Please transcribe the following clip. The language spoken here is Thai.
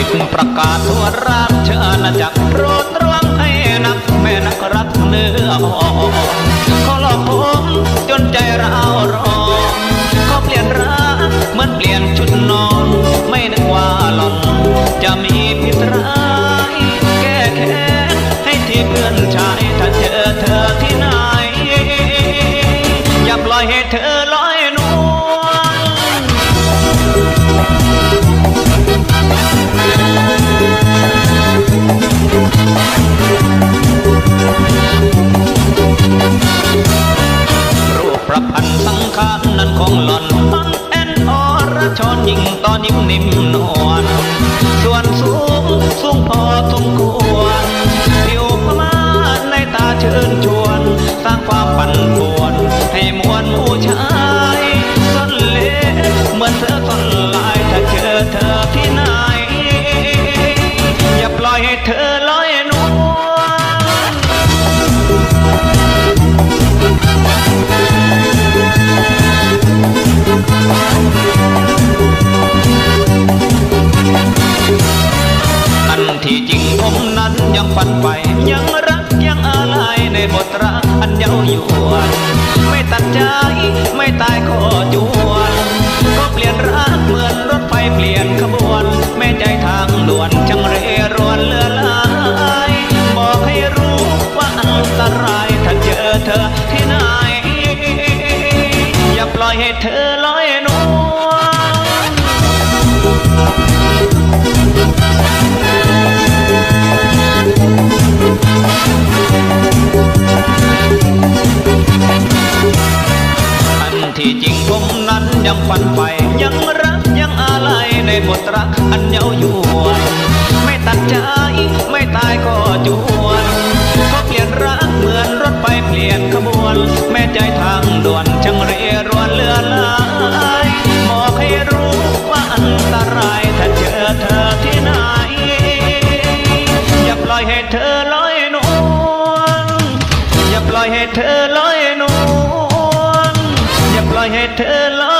ิดประกาศทั่วราชอาณาจักรโปรดระวังให้นัก แม่นักรักเลืออ่อเขาหลอกผมจนใจเราร้อนขอเปลี่ยนรักเหมือนเปลี่ยนชุดนอน ไม่นึกว่าหล่อนจะมีพิษร้ายแก้แค้นให้ที่เพื่อนชายถ้าเจอเธอที่ไหนอย่าปล่อยให้เธอ พันสังขารนั้นของหล่อนมันแอนอรชอนยิ่งตอนยิ้มนิ่ม ที่จริงผมนั้นยังฝันไป ยังรักยังอะไรในบทรักอันเย้ายวนไม่ตัดใจไม่ตายขอจวนก็เปลี่ยนรักเหมือนรถไฟเปลี่ยนขบวน แม่ใจทางด่วนช่างเร่ร่วนเลือลายบอกให้รู้ว่าอันตรายถ้าเจอเธอที่ไหน อย่าปล่อยให้เธอลอยนวลอั ยังฝันไปยังรักยังอะไรในบทรักอันเย้ายวนไม่ตัดใจไม่ตายก็จวนก็เปลี่ยนรักเหมือนรถไปเปลี่ยนขบวน แม่ใจทางด่วนจังเรรวนเลือลายบอกให้รู้ว่าอันตรายถ้าเจอเธอที่ไหนอย่าปล่อยให้เธอลอยนวลอย่าปล่อยให้เธอลอยนวลอย่าปล่อยให้เธอลอย